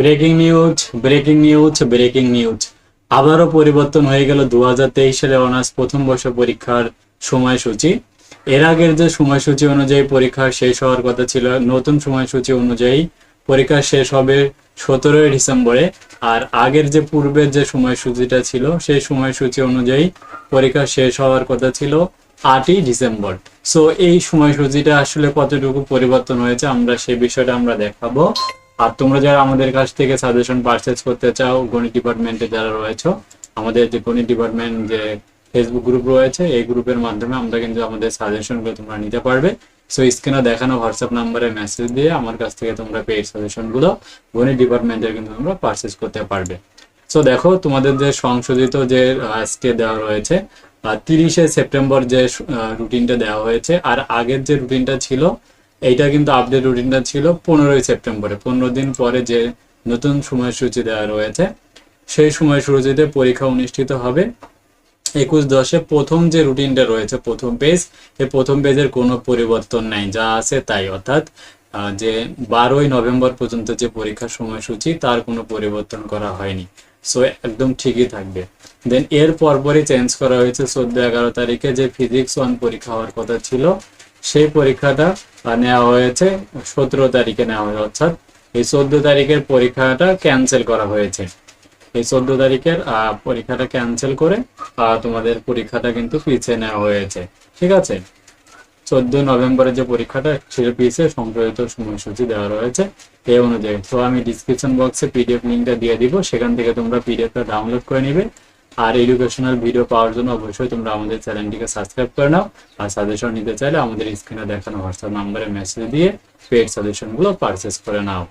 Breaking news breaking news breaking news আবারও পরিবর্তন হয়ে গেল দু সালে অনার্স প্রথম বর্ষ পরীক্ষার সময়সূচি। এর আগের যে সময়সূচি অনুযায়ী পরীক্ষা শেষ হওয়ার কথা ছিল, নতুন সময়সূচি অনুযায়ী পরীক্ষা শেষ হবে সতেরোই ডিসেম্বরে। আর আগের যে পূর্বের যে সময়সূচিটা ছিল, সেই সময়সূচি অনুযায়ী পরীক্ষা শেষ হওয়ার কথা ছিল আটই ডিসেম্বর। সো এই সময়সূচিটা আসলে কতটুকু পরিবর্তন হয়েছে, আমরা সেই বিষয়টা আমরা দেখাবো। আর তোমরা যারা আমাদের কাছ থেকে সাজেশন পারচেজ করতে চাও, গণিত ডিপার্টমেন্টে যারা রয়েছে, আমাদের যে গণিত ডিপার্টমেন্ট যে ফেসবুক গ্রুপ রয়েছে, এই গ্রুপের মাধ্যমে আমরা কিন্তু আমাদের সাজেশনগুলো তোমরা নিতে পারবে। সো স্ক্রিনে দেখানো হোয়াটসঅ্যাপ নাম্বারে মেসেজ দিয়ে আমার কাছ থেকে তোমরা পেইড সাজেশনগুলো গণিত ডিপার্টমেন্টের কিন্তু তোমরা পারচেজ করতে পারবে। সো দেখো, তোমাদের যে সংশোধিত যে আজকে দেওয়া রয়েছে তিরিশে সেপ্টেম্বর যে রুটিনটা দেওয়া হয়েছে, আর আগের যে রুটিনটা ছিল এইটা কিন্তু আপডেট রুটিনটা ছিল পনেরোই সেপ্টেম্বরে। পনেরো দিন পরে যে নতুন সময়সূচি দেওয়া রয়েছে, সেই সময়সূচিতে পরীক্ষা অনুষ্ঠিত হবে। একুশ দশে প্রথম যে রুটিনটা রয়েছে, প্রথম পেজ এই প্রথম পেজের কোনো পরিবর্তন নাই, যা আছে তাই। অর্থাৎ যে বারোই নভেম্বর পর্যন্ত যে পরীক্ষার সময়সূচি, তার কোনো পরিবর্তন করা হয়নি। সো একদম ঠিকই থাকবে। দেন এর পরপরই চেঞ্জ করা হয়েছে চোদ্দ এগারো তারিখে যে ফিজিক্স ওয়ান পরীক্ষা হওয়ার কথা ছিল সেই পরীক্ষাটা নেওয়া হয়েছে, সতেরো তারিখে নেওয়া হয়েছে, অর্থাৎ এই চোদ্দ তারিখের পরীক্ষাটা ক্যান্সেল করা হয়েছে। এই চোদ্দ তারিখের পরীক্ষাটা ক্যান্সেল করে তোমাদের পরীক্ষাটা কিন্তু পিছিয়ে নেওয়া হয়েছে। ঠিক আছে? চোদ্দ নভেম্বরে যে পরীক্ষাটা ছিল পিছিয়ে সংশোধিত সময়সূচি দেওয়া রয়েছে এই অনুযায়ী। তো আমি ডিসক্রিপশন বক্সে পিডিএফ লিঙ্কটা দিয়ে দিব, সেখান থেকে তোমরা পিডিএফটা ডাউনলোড করে নিবে। আর এডুকেশনাল ভিডিও পাওয়ার জন্য অবশ্যই তোমরা আমাদের চ্যানেলটিকে সাবস্ক্রাইব করে নাও। আর সাজেশন নিতে চাইলে আমাদের স্ক্রিনে দেখানো হোয়াটসঅ্যাপ নাম্বারে মেসেজ দিয়ে পেড সাজেশনগুলো পারচেস করে নাও।